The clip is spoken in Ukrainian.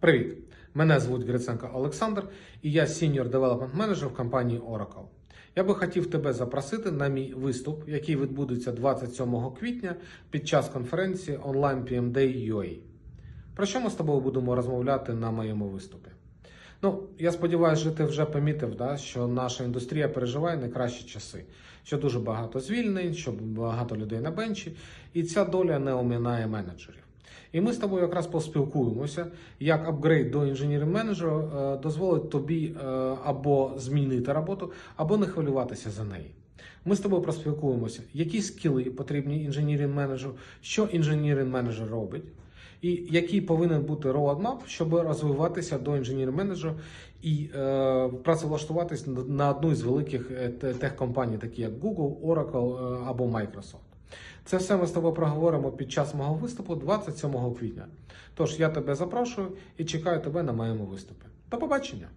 Привіт! Мене звуть Гриценко Олександр, і я Senior Development Manager в компанії Oracle. Я би хотів тебе запросити на мій виступ, який відбудеться 27 квітня під час конференції Online PM Day UA. Про що ми з тобою будемо розмовляти на моєму виступі? Ну, я сподіваюся, що ти вже помітив, да, що наша індустрія переживає найкращі часи, що дуже багато звільнень, що багато людей на бенчі, і ця доля не оминає менеджерів. І ми з тобою якраз поспілкуємося, як апгрейд до інженіринг менеджера дозволить тобі е, або змінити роботу, або не хвилюватися за неї. Ми з тобою проспілкуємося, які скіли потрібні інженіринг менеджеру, що інженіринг менеджер робить, і який повинен бути roadmap, щоб розвиватися до інженіринг менеджера і е, працевлаштуватись на- одну із великих е, техкомпаній, такі як Google, Oracle е, або Microsoft. Це все ми з тобою проговоримо під час мого виступу 27 квітня. Тож я тебе запрошую і чекаю тебе на моєму виступі. До побачення!